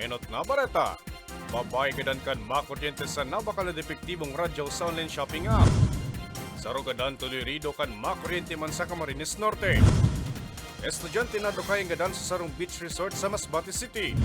Enot nga bareta. Babae kadan kan makuryente sa nabakala depektibong radyo sa online shopping app. Sarugadan tuloy rido kan makuryente man sa Camarines Norte. Estudyante na dukay gadan sa sarong beach resort sa Masbate City.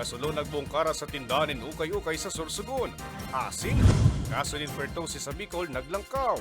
Kasulo nagbungkara sa tindahan ukay-ukay sa Sorsogon. Asin, kaso ni Fertosi sa Bicol naglangkaw.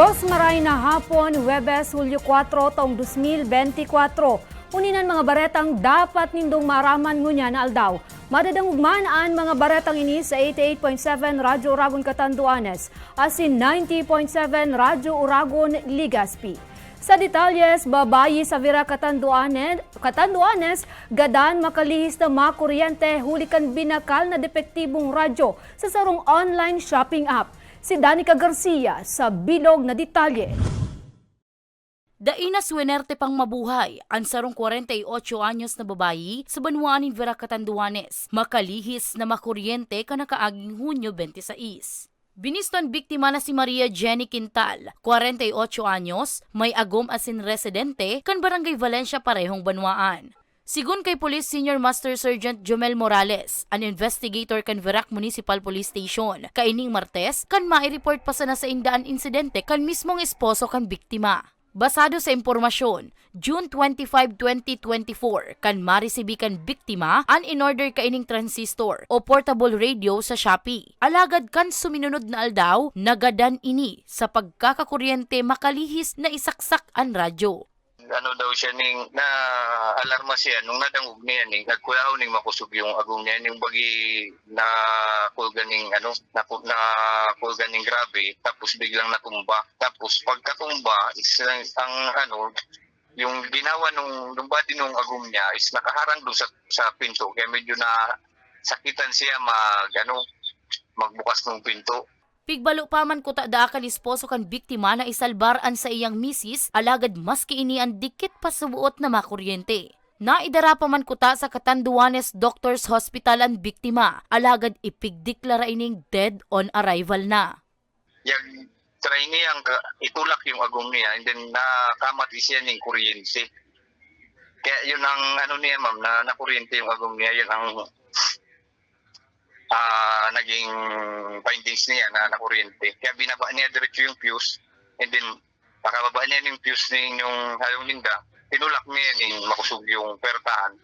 Diyos maray na hapon, Webes, Hulyo 4, taong 2024. Uninan mga baretang dapat nindong maraman ngunya na aldaw. Madadangugman ang mga baretang ini sa 88.7 Radyo Uragon Catanduanes, asin 90.7 Radyo Uragon Ligaspi. Sa detalyes, babayi sa Vira Catanduanes, Catanduanes gadan makalihis na mga kuryente hulikan binakal na depektibong radyo sa sarong online shopping app. Si Danica Garcia sa bilog na detalye. Daina swinerte pang mabuhay ang sarong 48 anyos na babayi sa Banwanin Vera Catanduanes, makalihis na makuryente ka nakaaging Hunyo 26. Biniston biktima na si Maria Jenny Quintal, 48 anyos, may agom asin residente kan Barangay Valencia parehong Banwaan. Sigun kay Police Senior Master Sergeant Jomel Morales, an investigator kan Verac Municipal Police Station, kaining Martes, kan mai-report pa sana sa indaan insidente kan mismong esposo kan biktima. Basado sa impormasyon, June 25, 2024, kan maresibi kan biktima an in-order kaining transistor o portable radio sa Shopee. Alagad kan suminunod na aldaw, nagadan ini sa pagkakakuryente makalihis na isaksak ang radyo. Ano daw siya ning na alarma siya nung nadangog niya ning nagkuyaw ning makusog yung agong niya ning bagi na kulgan ning ano na, na kulgan ning grabe tapos biglang natumba. Tapos pagkatumba is ang, ang ano yung ginawa nung nung body nung agong niya is nakaharang doon sa sa pinto. Kaya medyo na sakitan siya mag ano magbukas ng pinto Pigbalo pa man kuta daakan isposo kan biktima na isalbaran sa iyang misis, alagad maski ini ang dikit pa subuot na makuryente. Naidara pa man kuta sa Catanduanes Doctors Hospital ang biktima, alagad ipigdeklara ining dead on arrival na. yung try niyang ka- itulak yung agong niya and then nakamati siya ng kuryente. Kaya yun ang ano niya ma'am, na nakuryente yung agong niya, yun ang ah naging findings niya na nakuryente. Kaya binaba niya diretso yung fuse and then pakababa niya yung fuse ng yung halong linda, tinulak niya yung makusog yung pertahan.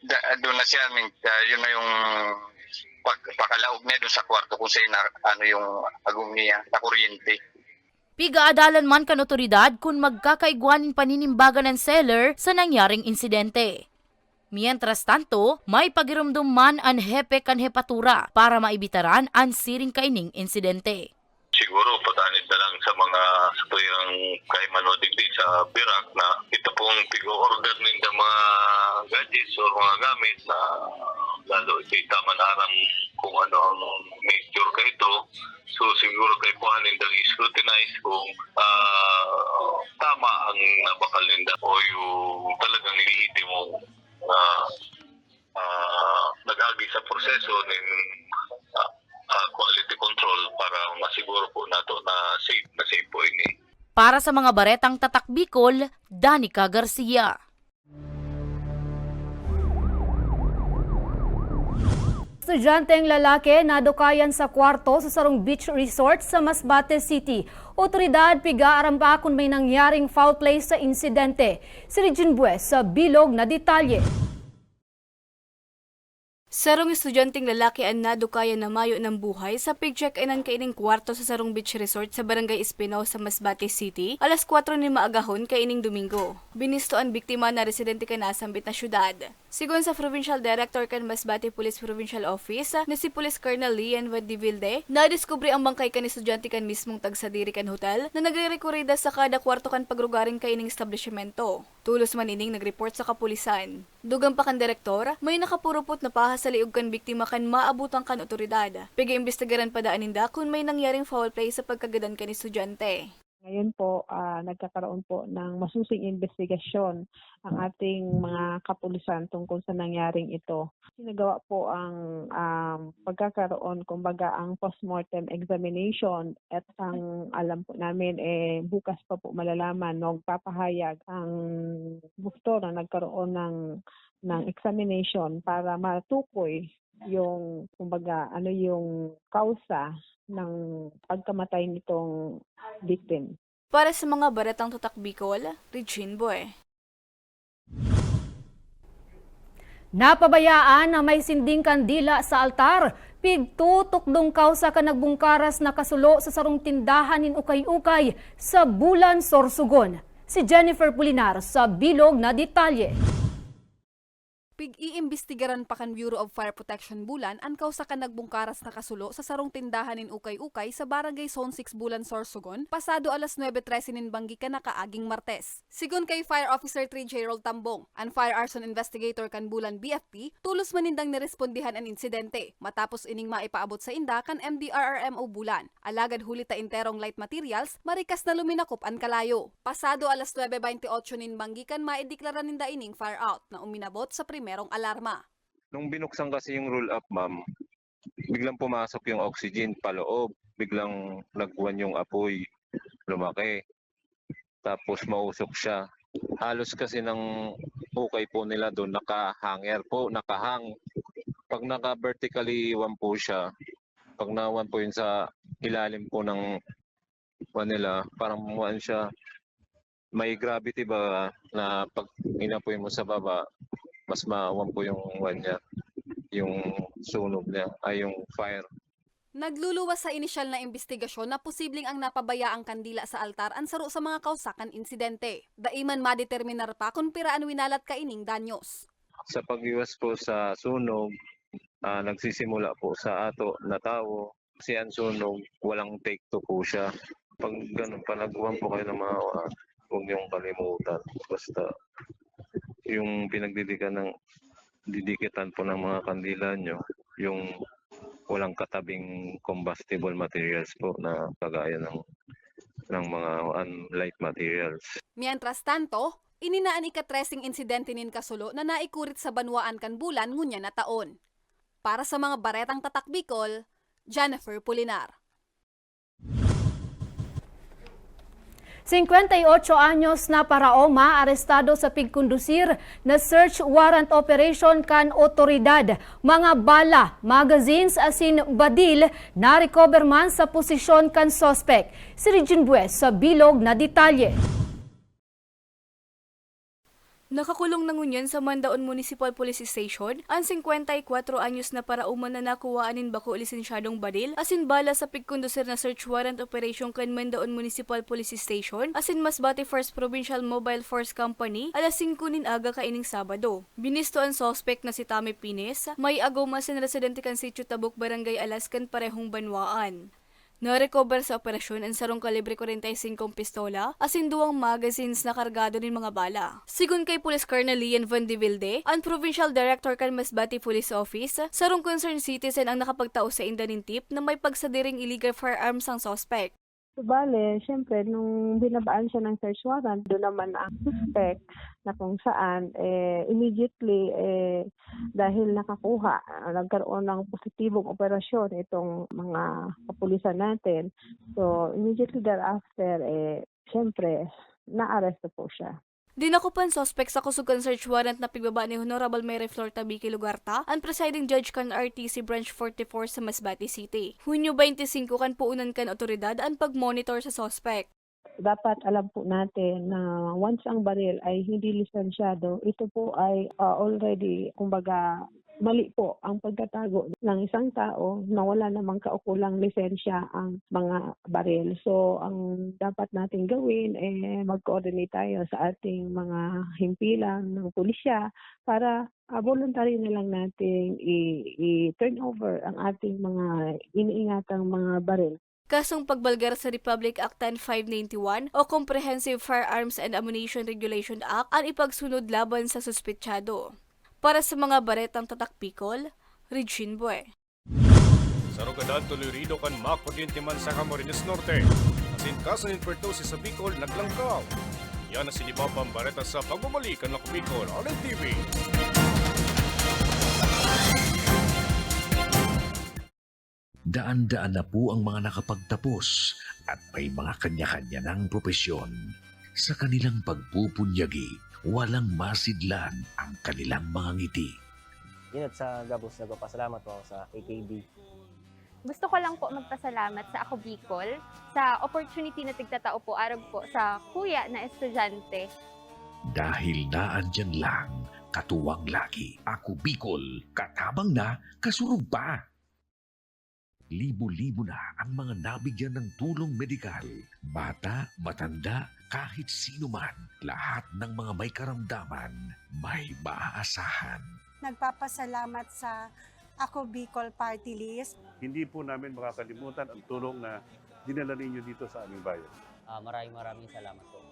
Da, doon na siya, ah, yun na yung pag, pakalaog niya doon sa kwarto kung saan ano yung agong niya na kuryente. Pigaadalan man kan otoridad kung magkakaigwanin paninimbagan ng seller sa nangyaring insidente. Mientras tanto, may pagirumdum man ang hepe kan hepatura para maibitaran ang siring kaining insidente. siguro patanid na lang sa mga sa tuyang kay manodig di sa Birak na ito pong pigo-order ninda mga gadgets o mga gamit na lalo ito'y taman aram kung ano ang nature ka ito. So siguro kay kuhan nindang scrutinize kung ah, tama ang nabakal ninda o yung talagang lehitimo na ah, nag-agi sa proseso ng ah, ah, quality control para masiguro po nato na safe na safe po ini. Sa mga baretang tatak Bicol, Danica Garcia. Estudyanteng lalaki nadukayan sa kwarto sa sarong beach resort sa Masbate City. Otoridad piga pa kung may nangyaring foul play sa insidente. Si Regine Bues sa bilog na detalye. Sarong estudyanteng lalaki ang nadukayan na mayo ng buhay sa pig-check-inan kaining kwarto sa Sarong Beach Resort sa Barangay Espino sa Masbate City, alas 4 ni maagahon kaining Domingo. Binisto ang biktima na residente ka nasambit na syudad. Sigon sa Provincial Director kan Masbate Police Provincial Office na si Police Colonel Lian Vandivilde, nadiskubre ang bangkay kan estudyante kan mismong tagsadiri kan hotel na nagre-rekurida sa kada kwarto kan pagrugaring kaining establishmento. Tulos manining nagreport sa kapulisan. Dugang pa kan direktor, may nakapurupot na paha sa liog kan biktima kan maabutan kan otoridad. Pigi imbestigaran pa daaninda kung may nangyaring foul play sa pagkagadan kan estudyante. Ngayon po, ah, nagkakaroon po ng masusing investigasyon ang ating mga kapulisan tungkol sa nangyaring ito. Sinagawa po ang um, pagkakaroon, kumbaga ang postmortem examination at ang alam po namin eh bukas pa po malalaman no, papahayag ang doktor na nagkaroon ng ng examination para matukoy yung kumbaga ano yung kausa ng pagkamatay nitong victim. Para sa mga baratang tutak Bicol, Regine Boy. Napabayaan na may sinding kandila sa altar. Pigtutok dong kausa ka nagbungkaras na kasulo sa sarong tindahan in ukay-ukay sa Bulan Sorsogon. Si Jennifer Pulinar sa bilog na detalye. Pig-iimbestigaran pa kan Bureau of Fire Protection Bulan ang kausa ka nagbungkaras na kasulo sa sarong tindahan in Ukay-Ukay sa Barangay Zone 6 Bulan Sorsogon pasado alas 9.13 nin banggi ka nakaaging Martes. Sigon kay Fire Officer 3 Gerald Tambong, ang Fire Arson Investigator kan Bulan BFP, tulos manindang nirespondihan ang insidente matapos ining maipaabot sa inda kan MDRRMO Bulan. Alagad huli ta interong light materials, marikas na luminakop ang kalayo. Pasado alas 9.28 nin banggi kan maideklara ninda ining fire out na uminabot sa primerong alarma. Nung binuksan kasi yung roll up, ma'am, biglang pumasok yung oxygen paloob. Biglang nagwan yung apoy, lumaki. Tapos mausok siya. Halos kasi ng ukay po nila doon, nakahanger po, nakahang. Pag naka-vertically one po siya, pag nawan po yun sa ilalim po ng nila, parang muwan siya, may gravity ba na pag inapoy mo sa baba, mas maawan po yung one niya, yung sunog niya, ay yung fire. Nagluluwas sa inisyal na investigasyon na posibleng ang napabaya ang kandila sa altar ang saro sa mga kausakan insidente. Daiman madeterminar pa kung piraan winalat kaining danyos. Sa pag-iwas po sa sunog, ah, nagsisimula po sa ato na tao, kasi ang sunog, walang take to po siya. Pag ganun, panaguhan po kayo ng mga uh, huwag niyong kalimutan. Basta yung pinagdidikan ng didikitan po ng mga kandila nyo, yung walang katabing combustible materials po na kagaya ng ng mga unlight materials. Mientras tanto, ininaan ikatressing insidente nin kasulo na naikurit sa banwaan kan bulan ngunya na taon. Para sa mga baretang tatak Bicol, Jennifer Pulinar. 58 anyos na paraoma arestado sa pigkondusir na search warrant operation kan otoridad. Mga bala, magazines asin badil na recover man sa posisyon kan sospek. Si Regine Bues sa bilog na detalye. Nakakulong na ngunyan sa Mandaon Municipal Police Station ang 54 anyos na parauman na nakuwaanin bako lisensyadong baril asin bala sa pigkondusir na search warrant operation kan Mandaon Municipal Police Station asin Masbate First Provincial Mobile Force Company alas 5 nin aga kaining Sabado. Binisto ang sospek na si Tami Pines, may agaw masin residente kan sitio Tabuk Barangay Alaskan parehong banwaan. Na-recover sa operasyon ang sarong kalibre 45 pistola asin duwang magazines na kargado nin mga bala. Sigun kay Police Colonel Lian Van de Vilde, ang Provincial Director kan Masbate Police Office, sarong concerned citizen ang nakapagtao sa indanin tip na may pagsadiring illegal firearms ang suspect. So, bale, syempre, nung binabaan siya ng search warrant, doon naman ang suspect na kung saan, eh, immediately, eh, dahil nakakuha, nagkaroon ng positibong operasyon itong mga kapulisan natin. So, immediately thereafter, eh, syempre, na-arresto po siya. Dinakupan suspect sa kusugan search warrant na pigbaba ni Honorable Mary Flor Tabique Lugarta, ang presiding judge kan RTC Branch 44 sa Masbate City. Hunyo 25 kan puunan kan otoridad ang pag-monitor sa suspect. dapat alam po natin na once ang baril ay hindi lisensyado, ito po ay ah, already, kumbaga, mali po ang pagkatago ng isang tao na wala namang kaukulang lisensya ang mga baril. So, ang dapat natin gawin eh mag-coordinate tayo sa ating mga himpilan ng pulisya para uh, voluntary na lang nating i-turn over ang ating mga iniingatang mga baril. Kasong pagbalgar sa Republic Act 10591 o Comprehensive Firearms and Ammunition Regulation Act ang ipagsunod laban sa suspetsado. Para sa mga baretang tatak Bicol, Regine Bue. Sa Rogadan Tolerido kan makuryente man sa Camarines Norte. Asin kasan in pertosi sa Bicol naglangkaw. Yan na sinibabang bareta sa pagbabalik kan Lako Bicol, Allen TV. Daan-daan na po ang mga nakapagtapos at may mga kanya-kanya ng propesyon. Sa kanilang pagpupunyagi, walang masidlan ang kanilang mga ngiti. Yun at sa Gabos, nagpapasalamat po ako sa AKB. Gusto ko lang po magpasalamat sa Ako Bicol sa opportunity na tigtatao po arab po sa kuya na estudyante. Dahil naandyan lang, katuwang lagi. Ako Bicol, katabang na, kasurug pa. Libo-libo na ang mga nabigyan ng tulong medikal. Bata, matanda, kahit sino man, lahat ng mga may karamdaman, may maaasahan. Nagpapasalamat sa Ako Bicol Party List. Hindi po namin makakalimutan ang tulong na dinala ninyo dito sa aming bayan. Ah, maraming maraming salamat po.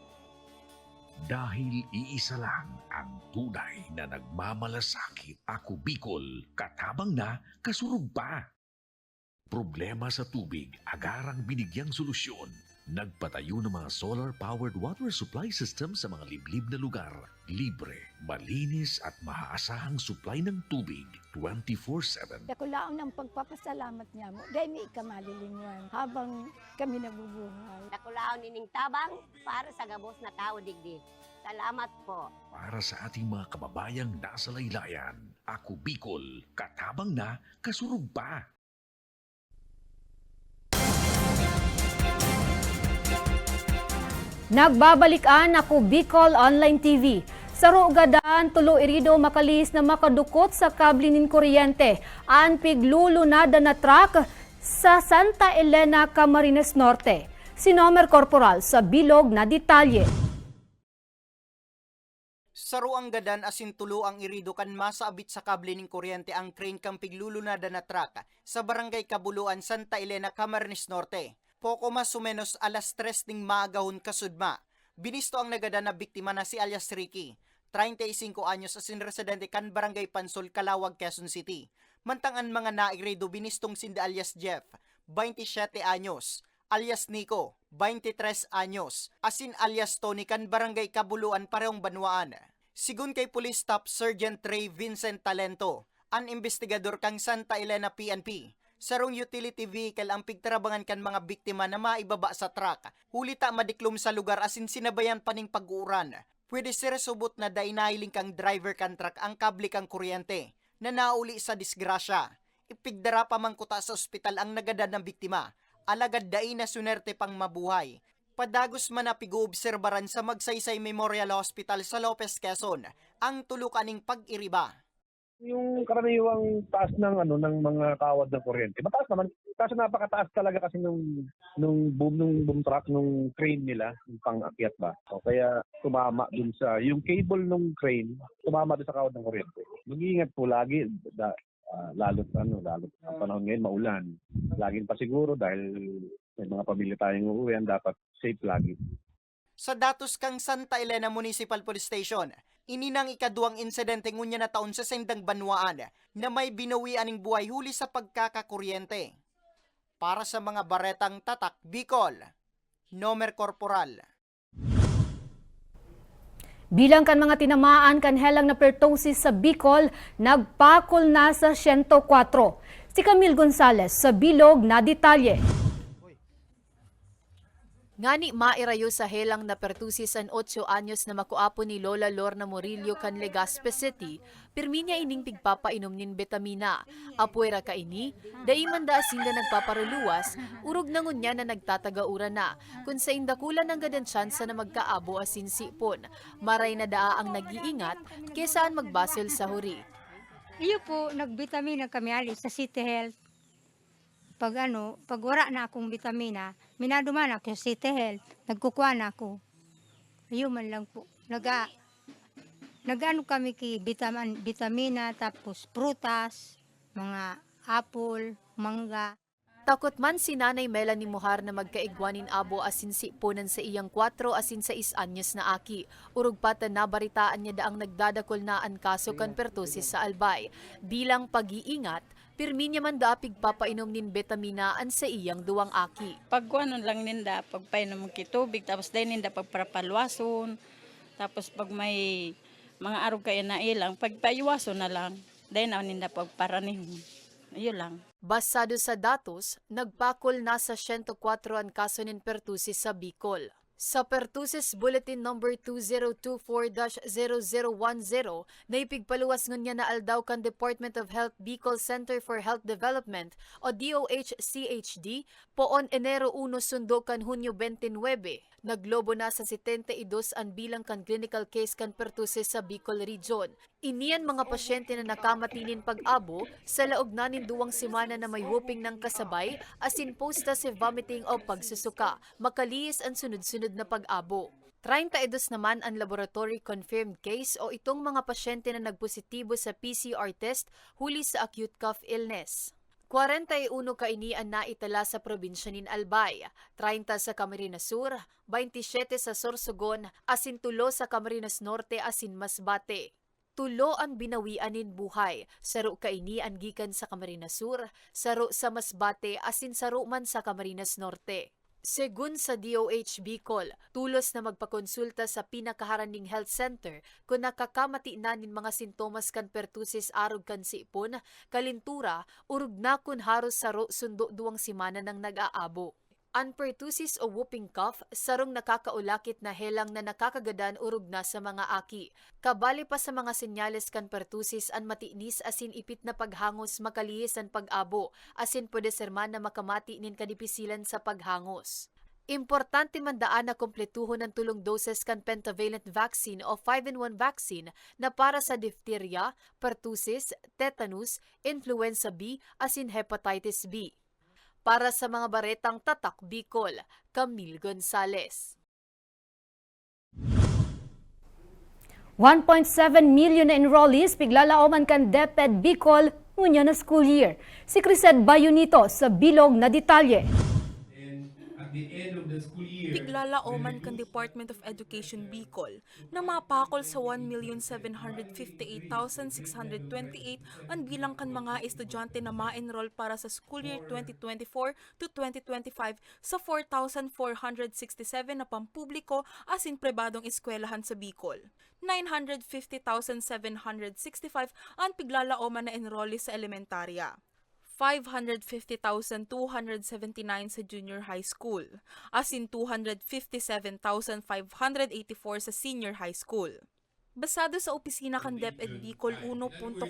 Dahil iisa lang ang tunay na nagmamalasakit. Ako Bicol, katabang na, kasurug pa. Problema sa tubig, agarang binigyang solusyon. Nagpatayo ng mga solar-powered water supply system sa mga liblib na lugar. Libre, malinis at maaasahang supply ng tubig 24-7. Nakulaon ng pagpapasalamat niya mo. Dahil may ikamalilingon habang kami nabubuhay. Nakulaon nining tabang para sa gabos na tao digdi. Salamat po. Para sa ating mga kababayang nasa laylayan, ako Bicol, katabang na, kasurug pa. Nagbabalikan ako Bicol Online TV. Sa Rugadan, tulo irido makalis na makadukot sa kablinin kuryente. An piglulunada na truck sa Santa Elena, Camarines Norte. Si Nomer Corporal sa bilog na detalye. Sa ruang gadan asin tulo ang irido kan masaabit sa kable ning kuryente ang crane kang piglulunada na truck sa barangay Kabuluan, Santa Elena, Camarines Norte. Poko mas o menos alas 3 ning maagahon kasudma. Binisto ang nagada na biktima na si alias Ricky, 35 anyos asin residente kan barangay Pansol, Calawag, Quezon City. Mantangan mga nairido binistong sinda alias Jeff, 27 anyos, alias Nico, 23 anyos, asin alias Tony kan barangay Kabuluan parehong Banwaan. Sigun kay Police Staff Sergeant Ray Vincent Talento, an investigador kang Santa Elena PNP, sarong utility vehicle ang pigtarabangan kan mga biktima na maibaba sa truck. Hulita madiklom sa lugar asin sinabayan pa ning pag-uuran. Pwede sir subot na dainailing kang driver kan truck ang kable kang kuryente na nauli sa disgrasya. Ipigdara pa man kuta sa ospital ang nagadad ng biktima. Alagad dai na sunerte pang mabuhay. Padagos man na pig-oobserbaran sa Magsaysay Memorial Hospital sa Lopez, Quezon ang tulukaning pag-iriba. Yung karaniwang taas ng ano ng mga kawad ng kuryente. Mataas naman. Kaso napakataas talaga kasi nung nung boom nung boom truck nung crane nila, yung pang-akyat ba. O kaya tumama dun sa yung cable nung crane, tumama dun sa kawad ng kuryente. Mag-iingat po lagi da, ah, lalo ano, lalo ang panahon ngayon maulan. Laging pa siguro dahil may mga pamilya tayong uuwian, dapat safe lagi. Sa datos kang Santa Elena Municipal Police Station, ininang ikaduang insidente ngunya na taon sa sendang banwaan na may binawian ng buhay huli sa pagkakakuryente. Para sa mga baretang tatak Bicol, Nomer Corporal. Bilang kan mga tinamaan kan helang na pertosis sa Bicol, nagpakol na sa 104. Si Camille Gonzalez sa bilog na detalye. Ngani mairayo sa helang na pertusis an 8 anyos na makuapo ni Lola Lorna Morillo kan Legazpi City, pirmi niya ining tigpapainom nin betamina. Apuera ka ini, daiman da asinda nagpaparuluwas, urog na ngunya na nagtatagaura na, kung sa indakulan ng gadan tsansa na magkaabo asin sipon. Maray na daa ang nag-iingat, kesaan magbasel sa huri. Iyo po, nagbitamina kami ali sa City Health. Pag ano, pag wala na akong bitamina, minaduman ako sa City Health. Nagkukuha na ako. Ayun man lang po. Naga, nagano kami ki vitamin, vitamina, tapos prutas, mga apple, mangga. Takot man si Nanay Melanie Mohar na magkaigwanin abo asin si punan sa iyang 4 asin sa anyos na aki. Urog pata nabaritaan niya daang nagdadakol na ang kaso kan pertusis sa albay. Bilang pag-iingat, pirmi niya man daapig papainom nin betamina an sa iyang duwang aki. pagkuanon lang ninda pagpainom mo kitubig tapos dahil ninda pagparapalwason tapos pag may mga araw kayo na ilang pagpaiwason na lang dahil na ninda pagparanihon ayun lang Basado sa datos, nagpakol na sa 104 ang kaso ng pertusis sa Bicol. Sa Pertusis Bulletin Number 2024-0010, na ipigpaluwas ngunya na aldaw kan Department of Health Bicol Center for Health Development o DOH-CHD poon Enero 1 sundo kan Hunyo 29. Naglobo na sa 72 ang bilang kan clinical case kan pertusis sa Bicol Region. Iniyan mga pasyente na nakamatinin pag-abo sa laog na nin duwang semana na may whooping ng kasabay asin posta si vomiting o pagsusuka. Makalihis ang sunod-sunod na pag-abo. 32 naman ang laboratory confirmed case o itong mga pasyente na nagpositibo sa PCR test huli sa acute cough illness. 41 kainian na itala sa probinsya nin Albay, 30 sa Camarines Sur, 27 sa Sorsogon, asin tulo sa Camarines Norte asin Masbate. Tulo ang binawianin buhay, saro kainian gikan sa Camarines Sur, saro sa Masbate asin saro man sa Camarines Norte. Segun sa DOH Bicol, tulos na magpakonsulta sa pinakaharaning health center kung nakakamati na nin mga sintomas kan pertusis arog kan sipon, kalintura, urug na kun haros saro sundo duwang simana ng nag-aabo. Ang pertusis o whooping cough, sarong nakakaulakit na helang na nakakagadan urog na sa mga aki. Kabali pa sa mga senyales kan pertusis ang matinis asin ipit na paghangos makalihis ang pag-abo, asin pwede serman na makamati nin kadipisilan sa paghangos. Importante man daan na kompletuhon ang tulong doses kan pentavalent vaccine o 5-in-1 vaccine na para sa diphtheria, pertussis, tetanus, influenza B, asin hepatitis B. Para sa mga baretang tatak Bicol, Camille Gonzales. 1.7 million na enrollees piglalaoman kan DepEd Bicol ngunya na school year. Si Crised Bayunito sa bilog na detalye. Piglalaoman kan Department of Education Bicol na mapakol sa 1,758,628 ang bilang kan mga estudyante na ma-enroll para sa school year 2024 to 2025 sa 4,467 na pampubliko asin pribadong eskwelahan sa Bicol. 950,765 ang piglalaoman na enrollees sa elementarya. 550,279 sa junior high school, as in 257,584 sa senior high school. Basado sa opisina kan DepEd Bicol 1.46%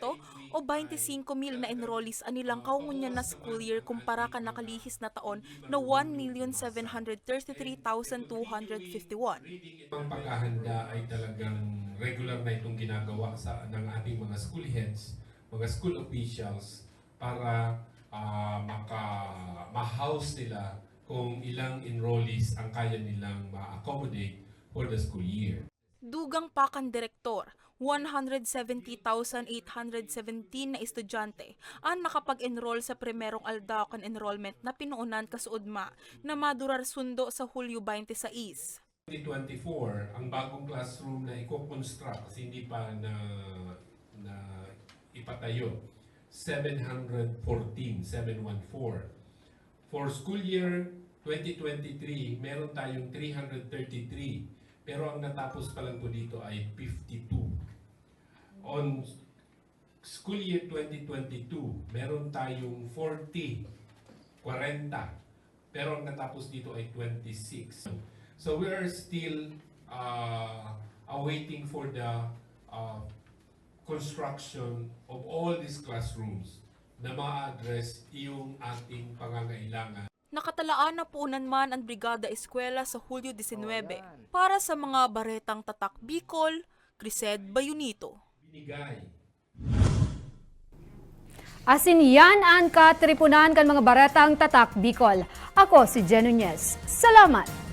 o 25,000 na enrollees anilang kaungunya na school year kumpara kan nakalihis na taon na 1,733,251. Ang paghahanda ay talagang regular na itong ginagawa sa ng ating mga school heads, mga school officials para ah, maka ma-house nila kung ilang enrollees ang kaya nilang ma-accommodate for the school year. Dugang pakan direktor, 170,817 na estudyante ang nakapag-enroll sa primerong aldaw kan enrollment na pinuunan kasuudma na madurar sundo sa Hulyo 26. 2024, ang bagong classroom na i-construct kasi hindi pa na, na ipatayo, 714, 714. For school year 2023, meron tayong 333, pero ang natapos pa lang po dito ay 52. On school year 2022, meron tayong 40, 40, pero ang natapos dito ay 26. So we are still uh, awaiting for the uh, construction of all these classrooms na ma-address yung ating pangangailangan. Nakatalaan na puunan man ang Brigada Eskwela sa Hulyo 19 para sa mga baretang tatak Bicol, Crised Bayunito. binigay. Asin yan an ka tripunan kan mga baretang tatak Bicol. Ako si Jen Nunez. Salamat!